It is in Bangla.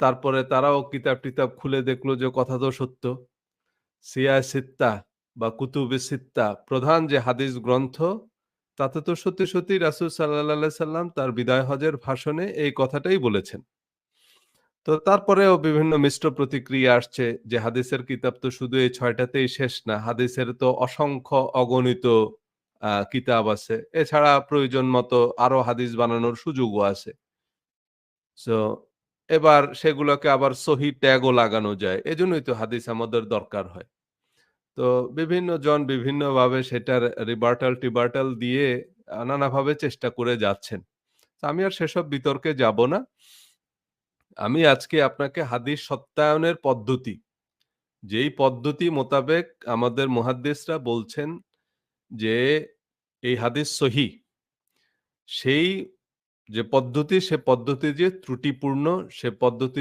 তারপরে তারাও কিতাব-টিতাব খুলে দেখল যে কথা তো সত্য। সিয়া সিত্তা বা কুতুবে সিত্তা প্রধান যে হাদিস গ্রন্থ তাতে তো সত্যি, সত্যি রাসূল আলাইহি সাল্লাম তার বিদায় হজের ভাষণে এই কথাটাই বলেছেন। তো তারপরেও বিভিন্ন মিশ্র প্রতিক্রিয়া আসছে যে হাদিসের কিতাব তো শুধু এই ছয়টাতেই শেষ না। হাদিসের তো অসংখ্য অগণিত কিতাব আছে। এছাড়া প্রয়োজন মতো আরও হাদিস বানানোর সুযোগও আছে। সো এবার সেগুলোকে আবার সহিহ ট্যাগও লাগানো যায়। এজন্যই তো হাদিস আমাদের দরকার হয়। তো বিভিন্ন জন বিভিন্নভাবে সেটার রিবার্টাল-টিবার্টাল দিয়ে নানাভাবে চেষ্টা করে যাচ্ছেন। আমি আর সেসব বিতর্কে যাব না। আমি আজকে আপনাকে হাদিস সত্যায়নের পদ্ধতি, যেই পদ্ধতি মোতাবেক আমাদের মুহাদ্দিসরা বলছেন যে এই হাদিস সহিহ। সেই যে পদ্ধতি সে পদ্ধতি যে ত্রুটিপূর্ণ সে পদ্ধতি